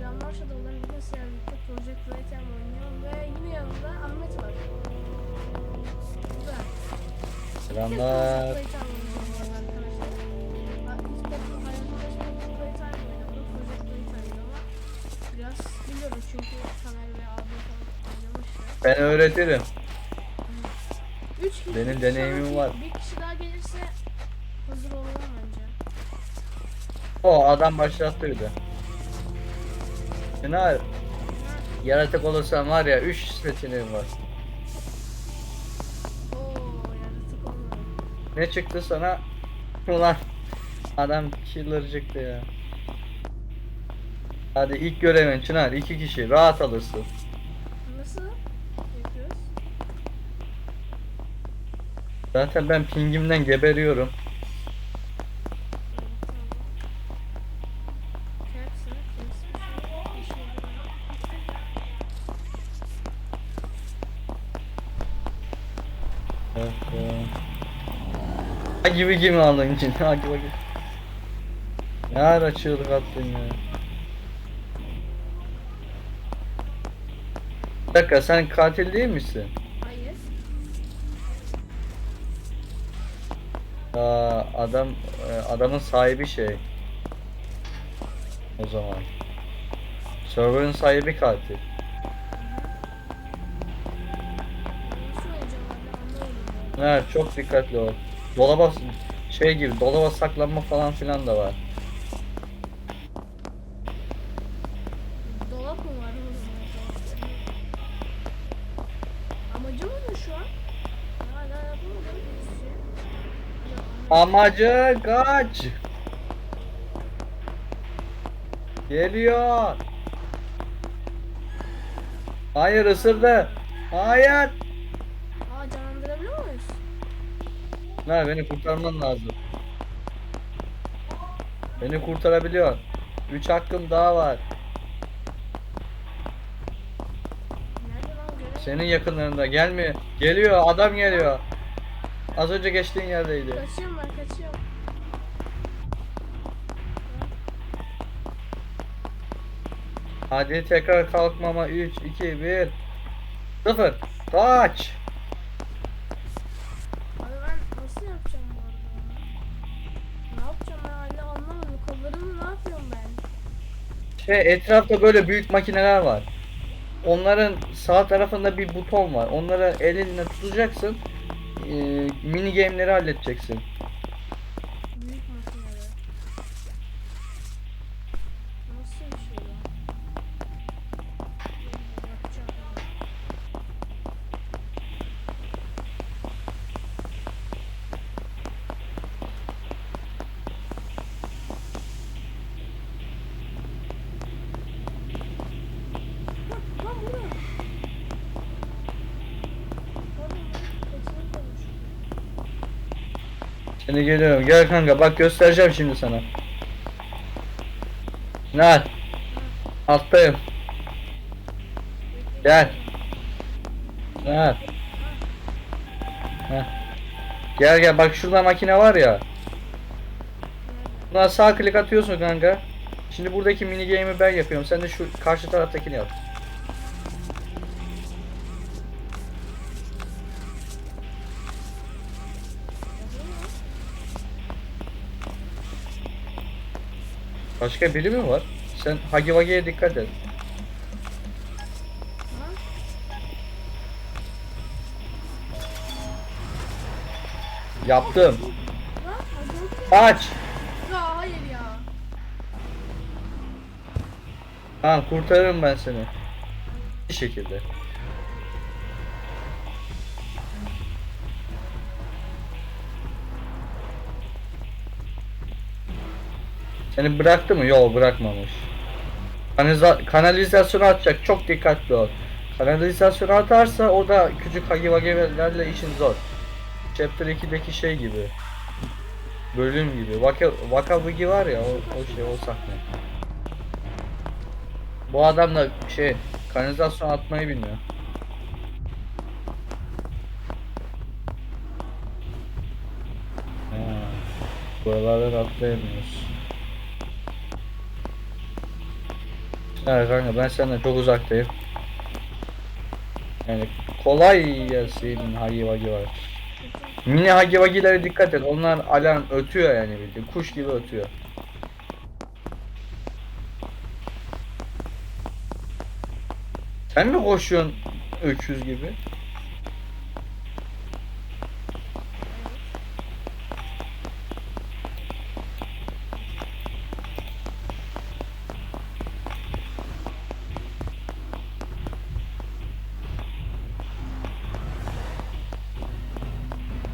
Selamlar Shadow'dan bugün sizlerle birlikte Project Playtime oynuyorum ve yine yanımda Ahmet var. Güzel. Selamlar. Ben öğretirim. Üç kişi, Benim deneyimim var. Bir kişi daha gelirse hazır olalım bence. O adam başlattıydı. Çınar, yaratık olursan var ya 3 seçeneğim var. Ne çıktı sana? Ulan adam killer çıktı ya. Hadi ilk görevin Çınar iki kişi rahat alırsın. Nasıl? Zaten ben pingimden geberiyorum. Gibi gibi aldın için. Ha gibi gibi. Ne ara çığlık attın ya. Bir dakika sen katil değil misin? Hayır. Aa, adam e, adamın sahibi şey. O zaman. Server'ın sahibi katil. Evet çok dikkatli ol. Dolaba şey gibi dolaba saklanma falan filan da var. Dolap mı var oğlum? Amacım ne şu an? Hala yapamadım. Amacı kaç. Geliyor. Hayır ısırdı. Hayır. Ne beni kurtarman lazım. Beni kurtarabiliyor. 3 hakkım daha var. Senin yakınlarında gelmiyor. Geliyor adam geliyor. Az önce geçtiğin yerdeydi. Kaçıyorum ben kaçıyorum. Hadi tekrar kalkmama 3 2 1 0 Kaç. Şey etrafta böyle büyük makineler var. Onların sağ tarafında bir buton var. Onları elinle tutacaksın. Ee, mini game'leri halledeceksin. Büyük makineler. Nasıl bir şey lan? Yapacağım. Bak, lan bu ne? Pardon, ben kaçırıp kalmışım. Seni geliyorum. Gel kanka bak göstereceğim şimdi sana. Gel. Alttayım. Gel. Gel. Gel gel bak şurada makine var ya. Buna sağ klik atıyorsun kanka. Şimdi buradaki mini game'i ben yapıyorum. Sen de şu karşı taraftakini yap. Başka biri mi var? Sen Hagi Vagi'ye dikkat et. Yaptım. Aç. Ya hayır ya. Tamam kurtarırım ben seni. Bir şekilde. Seni bıraktı mı? Yok bırakmamış. Kanaliza kanalizasyonu atacak. Çok dikkatli ol. Kanalizasyonu atarsa o da küçük hagi vagilerle işin zor. Chapter 2'deki şey gibi. Bölüm gibi. Vaka, Vaka Vigi var ya o, o şey o sahne. Bu adam da şey kanalizasyon atmayı bilmiyor. Buralardan atlayamıyoruz. Evet kanka ben senden çok uzaktayım. Yani kolay gelsin Hagi Vagi var. Mini Hagi Vagi'lere dikkat et. Onlar alarm ötüyor yani bildiğin. Kuş gibi ötüyor. Sen mi koşuyorsun öküz gibi?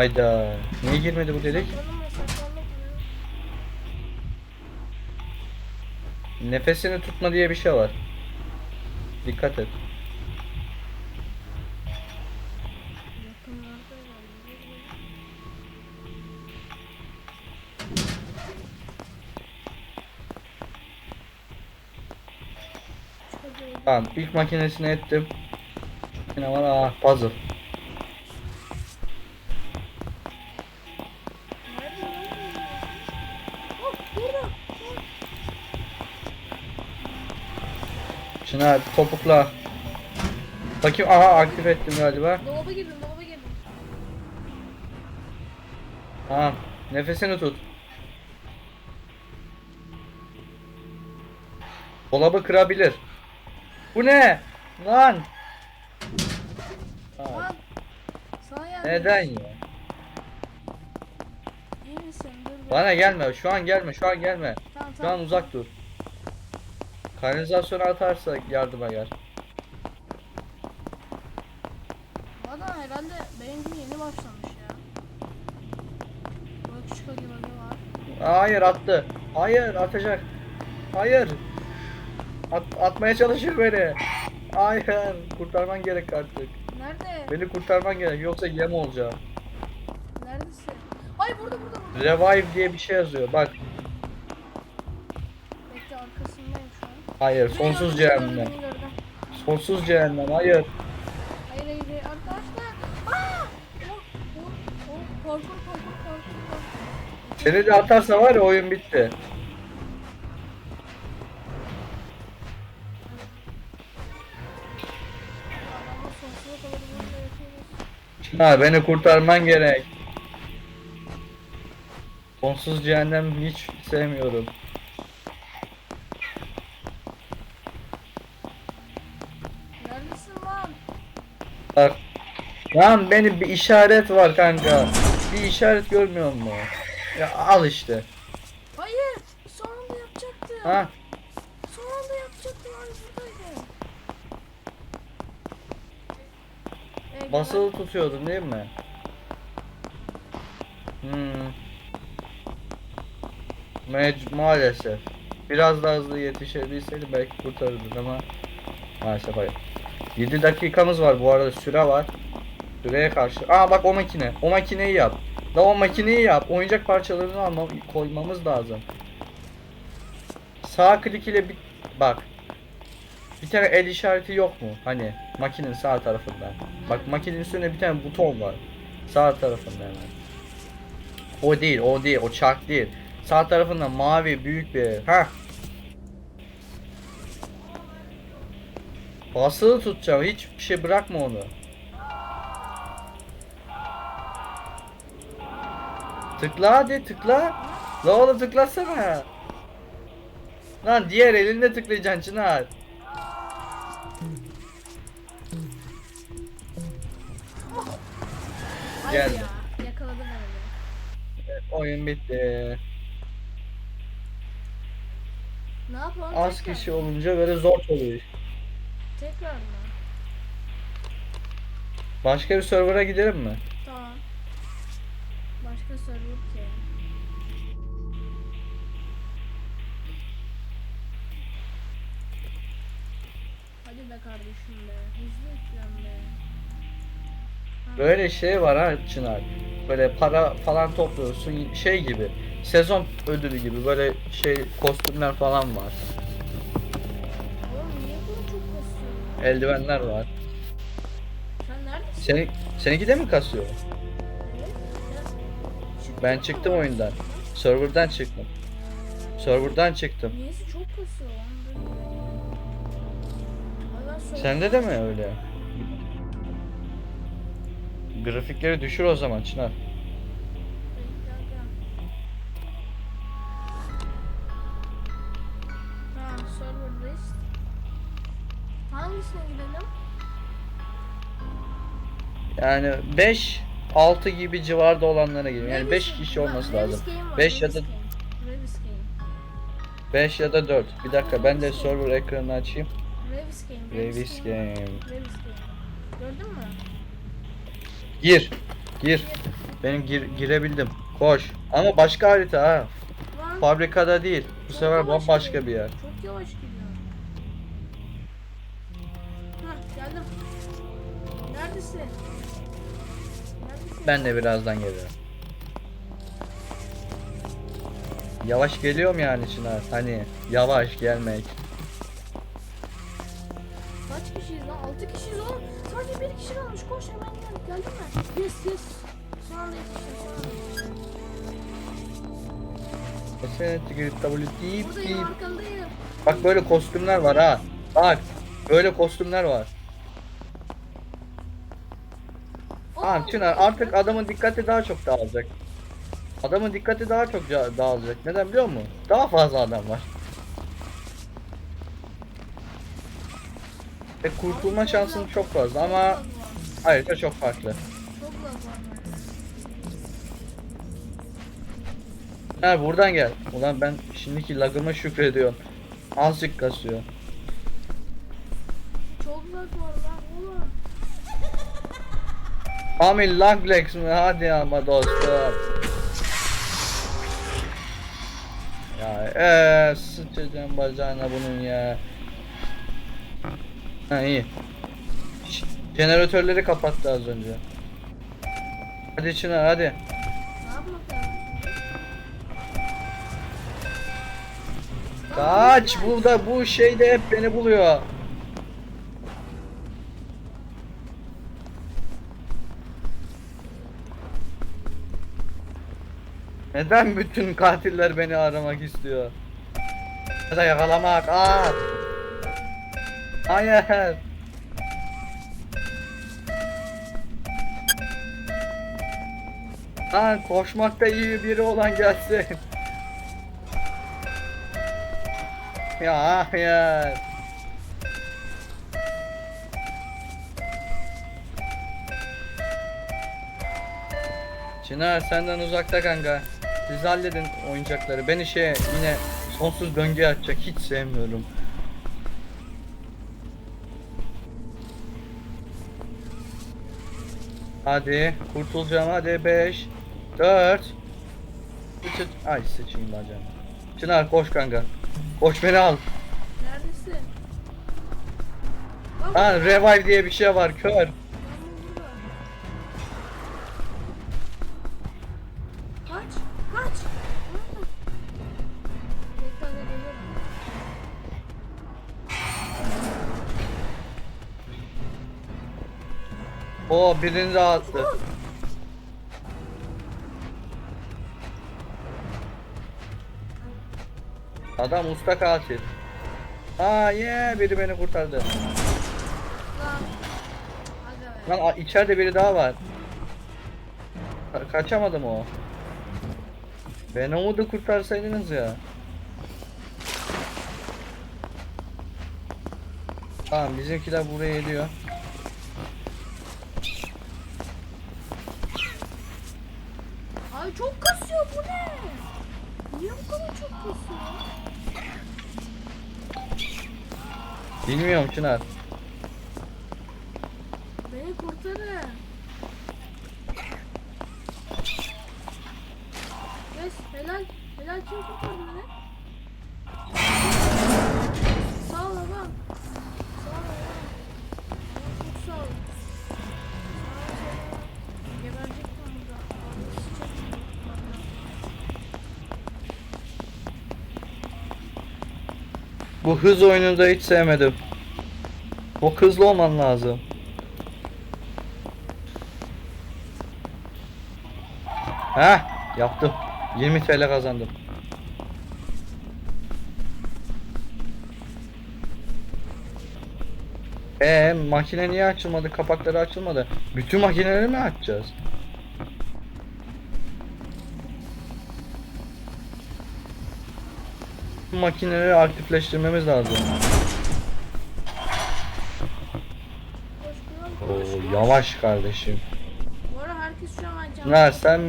Hayda. Niye girmedi bu saklanma. Nefesini tutma diye bir şey var. Dikkat et. Tamam ilk makinesini ettim. Yine var ah puzzle. Çınar topukla. Bakayım aha aktif ettim galiba. Dolaba girdim dolaba girdim. Tamam nefesini tut. Dolabı kırabilir. Bu ne? Lan. Aa, Lan. Sana geldim. neden ya? İyi misin? Dur dur. Bana gelme. Şu an gelme. Şu an gelme. Tamam Şu tamam. an uzak dur. Kanalizasyona atarsa yardıma gel. Bana herhalde benimki yeni başlamış ya. Burada küçük agi bagi var. Hayır attı. Hayır atacak. Hayır. At, atmaya çalışır beni. Hayır. Kurtarman gerek artık. Nerede? Beni kurtarman gerek. Yoksa yem olacağım. Neredesin? Ay burada burada burada. Revive diye bir şey yazıyor. Bak. Hayır. Sonsuz cehennem. Sonsuz cehennem. Hayır. Hayır hayır arkadaşlar. Aa! Oh, oh, oh. Seni de atarsa var ya oyun bitti. Ha beni kurtarman gerek. Sonsuz cehennem hiç sevmiyorum. Lan benim bir işaret var kanka. Bir işaret görmüyor musun? Ya al işte. Hayır. Son anda yapacaktım. Ha Son anda yapacaktım. Ay buradaydı. Ee, basılı tutuyordun değil mi? Hmm. Mec- maalesef. Biraz daha hızlı yetişebilseydim belki kurtarırdın ama maalesef hayır. 7 dakikamız var bu arada süre var. Süreye karşı. Aa bak o makine. O makineyi yap. Da o makineyi yap. Oyuncak parçalarını alma, koymamız lazım. Sağ klik ile bir bak. Bir tane el işareti yok mu? Hani makinenin sağ tarafında. Bak makinenin üstünde bir tane buton var. Sağ tarafında hemen. O değil, o değil, o çark değil. Sağ tarafında mavi büyük bir ha. Basılı tutacağım. Hiçbir şey bırakma onu. Tıkla hadi tıkla. La oğlum tıklasana. Lan diğer elinde tıklayacaksın Çınar. Ay Geldi. ya. Yakaladı beni. Oyun bitti. Ne yapalım? Az tekrar? kişi olunca böyle zor oluyor. Tekrar mı? Başka bir server'a gidelim mi? Başka ki. Hadi be kardeşim be. Hızlı yüklen be. Böyle şey var ha Çınar. Böyle para falan topluyorsun şey gibi. Sezon ödülü gibi böyle şey kostümler falan var. Oğlum niye bunu çok kasıyorsun? Eldivenler var. Sen neredesin? Seni seninki de mi kasıyor? Ben çıktım oyundan. Server'dan çıktım. Server'dan çıktım. Niyeyse çok kasıyor lan. Sende de mi öyle? Grafikleri düşür o zaman Çınar. Bekle aga. Ha, server list. Hangisine gidelim? Yani 5 6 gibi civarda olanlara girin. Yani 5 Revis- kişi olması lazım. Revis Game var, 5 ya da Game. Revis Game. 5 ya da 4. Bir dakika ben de server ekranını açayım. Revis Game. Revis Game. Gördün mü? Gir. Gir. Benim gir, girebildim. Koş. Ama başka harita ha. Lan, Fabrikada değil. Bu çok sefer yavaş bambaşka gidiyor. bir yer. Çok yavaş gidiyor. Hah geldim. Neredesin? Ben de birazdan gelirim. Yavaş geliyorum yani Çınar. Hani yavaş gelmek. Kaç kişiyiz lan? 6 kişiyiz oğlum. Sadece bir kişi kalmış. Koş hemen gel. Geldin mi? Yes yes. Son anda yetiştim. Son anda yetiştim. WTP. Buradayım arkandayım. Bak böyle kostümler var ha. Bak. Böyle kostümler var. Tamam Çınar artık adamın dikkati daha çok dağılacak. Adamın dikkati daha çok ca- dağılacak. Neden biliyor musun? Daha fazla adam var. Ve kurtulma şansın çok fazla ama harita çok farklı. Ha buradan gel. Ulan ben şimdiki lagıma şükrediyorum. Azıcık kasıyor. Çok lag var lan. Ami laglex mi? Hadi ama dostum. Ya eee sıçacağım bacağına bunun ya. Ha iyi. Jeneratörleri kapattı az önce. Hadi Çınar hadi. Kaç burada bu şeyde hep beni buluyor. Neden bütün katiller beni aramak istiyor? Ya da yakalamak. Aa! Hayır. Lan koşmakta iyi biri olan gelsin. Ya hayır. Çınar senden uzakta kanka. Siz halledin oyuncakları. Beni şey yine sonsuz döngüye atacak. Hiç sevmiyorum. Hadi kurtulacağım hadi 5 4 Ay sıçayım bacağım. Çınar koş kanka. Koş beni al. Neredesin? Ha revive diye bir şey var kör. O birini daha attı. Adam usta katil. Aa ye biri beni kurtardı. Lan. A- içeride biri daha var. Ka- kaçamadım o. Beni umudu kurtarsaydınız ya. Tamam bizimkiler buraya geliyor. Ay çok kasıyor bu ne? Niye bu kadar çok kasıyor? Bilmiyorum Çınar. Beni kurtarın. Yes, helal. Helal kim kurtardı beni? Sağ ol babam. Sağ ol. Babam çok sağ ol. Bu hız oyununu da hiç sevmedim. Çok hızlı olman lazım. Heh, yaptım. 20 TL kazandım. Ee makine niye açılmadı? Kapakları açılmadı. Bütün makineleri mi açacağız? Makineleri aktifleştirmemiz lazım. Koş kral koş. Oo, koş. Yavaş kardeşim. Bu ara herkes şu an canlı. Nerede sen?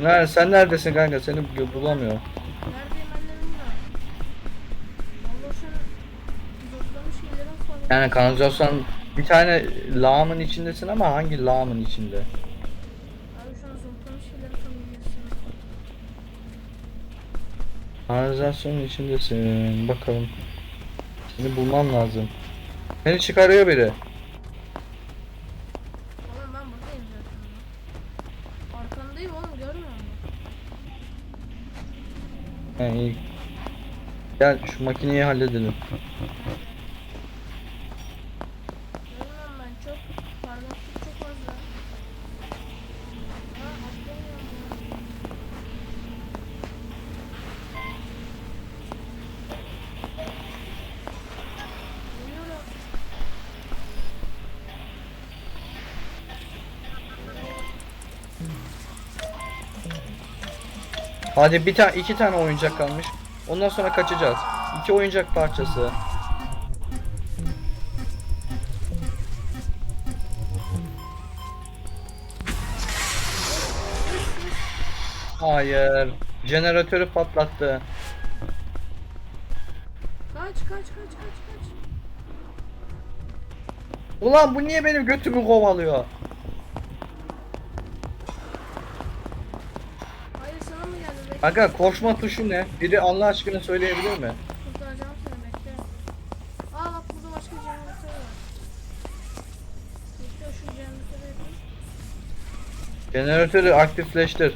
Nerede sen neredesin kanka? Seni bulamıyorum. Neredeyim ben de bilmiyorum. Allah şu an şeylerin. Yani kanalizasyon bir tane lağımın içindesin ama hangi lağımın içinde? Abi şu an toplamış şeylerin familyasını. Kanalizasyonun içindesin. Bakalım. Seni bulmam lazım. Beni çıkarıyor biri. He iyi. Gel şu makineyi halledelim. Hadi bir tane iki tane oyuncak kalmış. Ondan sonra kaçacağız. İki oyuncak parçası. Hayır. Jeneratörü patlattı. Kaç kaç kaç kaç kaç. Ulan bu niye benim götümü kovalıyor? Hayır sana mı geldi? Bekle. Aga koşma tuşu ne? Biri Allah aşkına söyleyebilir mi? Kurtaracağım seni bekle. Aa bak burada başka jeneratör var. Bekle şu jeneratörü yapayım. Jeneratörü aktifleştir.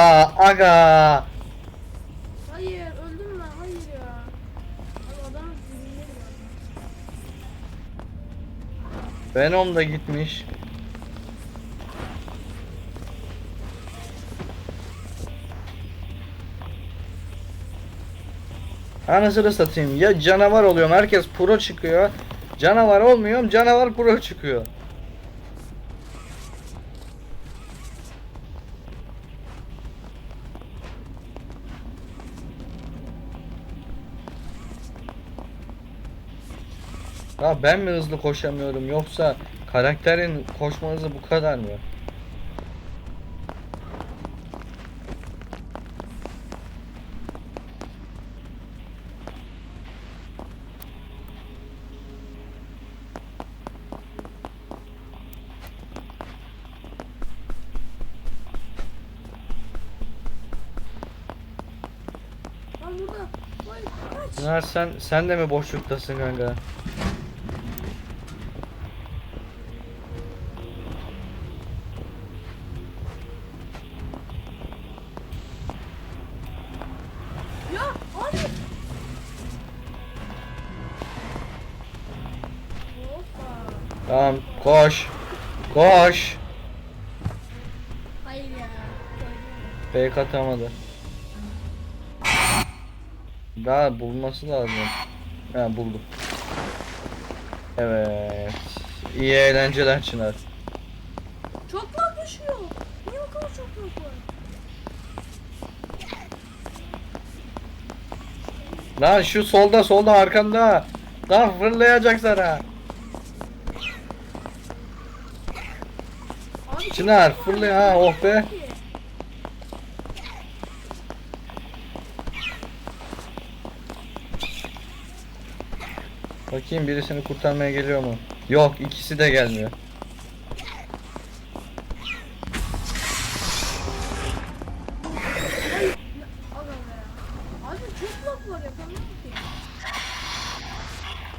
Aa aga. Hayır öldüm ben hayır ya. Abi adamın zihinleri var. Venom da gitmiş. Anasını satayım. Ya canavar oluyorum. Herkes pro çıkıyor. Canavar olmuyorum. Canavar pro çıkıyor. Ya ben mi hızlı koşamıyorum yoksa karakterin koşma hızı bu kadar mı? Çınar sen sen de mi boşluktasın kanka? Tamam koş. Koş. Hayır ya. Fake atamadı. Daha bulması lazım. Ha buldum. Evet. İyi eğlenceler Çınar. Çok lag düşüyor. Niye o kadar çok lag var? Lan şu solda solda arkanda. Lan fırlayacak sana. Abi çok Çınar, fırlıyor ha, oh be. Bakayım birisini kurtarmaya geliyor mu? Yok ikisi de gelmiyor.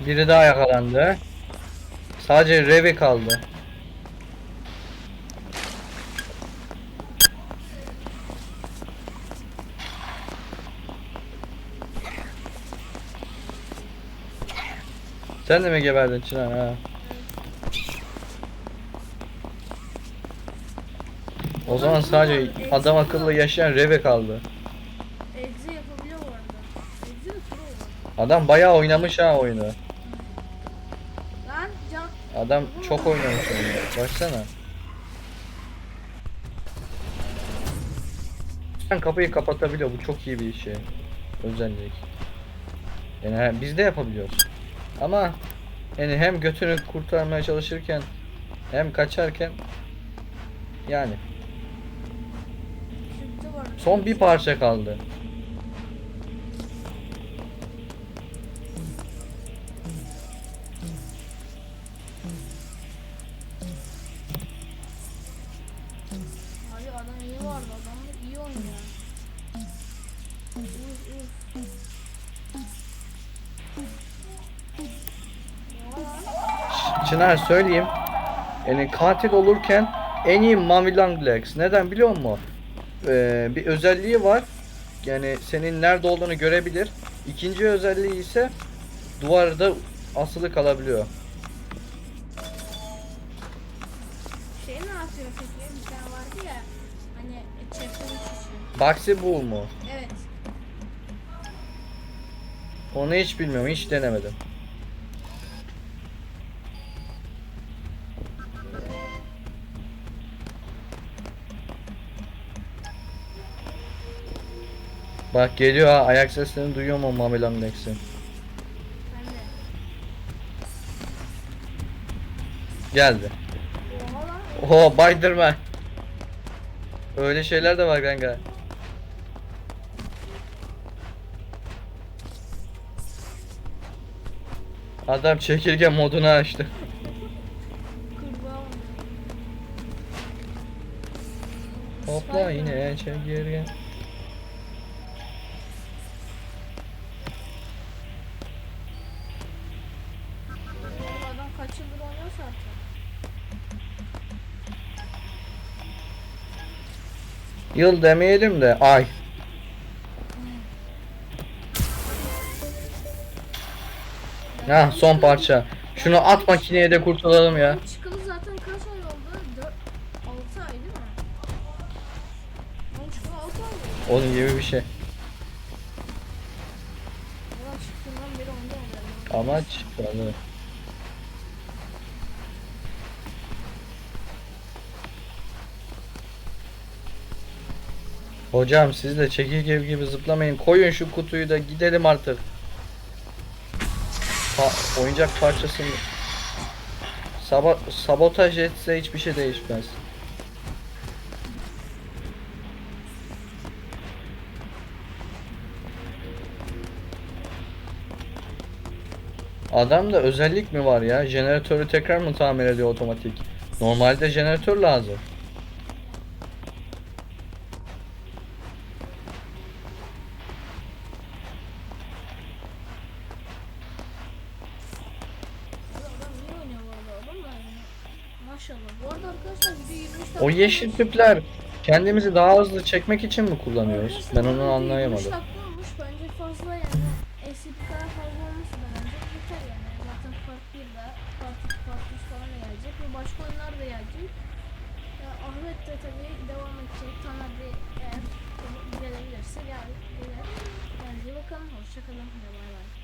Biri daha yakalandı. Sadece Revi kaldı. Sen de mi geberdin Çınar ha? O zaman sadece adam akıllı yaşayan Reve kaldı. Egze yapabiliyor bu arada. Egze de pro var. Adam bayağı oynamış ha oyunu. Lan can Adam çok oynamış oyunu. Baksana. Sen kapıyı kapatabiliyor. Bu çok iyi bir şey. Özellik. Yani biz de yapabiliyoruz. Ama yani hem götünü kurtarmaya çalışırken hem kaçarken yani son bir parça kaldı. Çınar söyleyeyim. Yani katil olurken en iyi Mami Langlegs. Neden biliyor musun? Ee, bir özelliği var. Yani senin nerede olduğunu görebilir. İkinci özelliği ise duvarda asılı kalabiliyor. Şey ne yapıyor peki? Bir tane vardı ya. Hani chapter 3 için. Baxi Bull mu? Evet. Onu hiç bilmiyorum. Hiç denemedim. Bak geliyor ha. Ayak seslerini duyuyor mu? Ben de. Geldi. Oho baydırma. Öyle şeyler de var kanka. Adam çekirge modunu açtı. Hopla yine çekirge. Yıl demeyelim de ay. Ha son parça. Şunu at makineye de kurtulalım ya. Çıkalı zaten kaç ay oldu? 4 6 ay değil mi? Oğlum çıkalı 6 ay oldu. Onun gibi bir şey. Ulan çıktığından beri onda oynuyorum. Ama çıkalı. Hocam siz de çekirge gibi zıplamayın. Koyun şu kutuyu da gidelim artık. Pa- oyuncak parçasını Sabo sabotaj etse hiçbir şey değişmez. Adamda özellik mi var ya? Jeneratörü tekrar mı tamir ediyor otomatik? Normalde jeneratör lazım. Adam iyi oynuyor bu arada. Adam da yani. Maşallah. Bu arada arkadaşlar video 23 dakika. O yeşil tüpler kendimizi daha hızlı çekmek için mi kullanıyoruz? Ben onu anlayamadım. 23 dakika olmuş. Bence fazla yani. SCP kadar fazla olmuş bence. Yeter yani. Zaten part 1'de, part 2, part 3 falan da gelecek. Ve başka oyunlar da gelecek. Ya, Ahmet de tabii devam edecek. Taner de eğer gelebilirse gel, gelir. Kendinize iyi bakın. Hoşçakalın. Bay bay.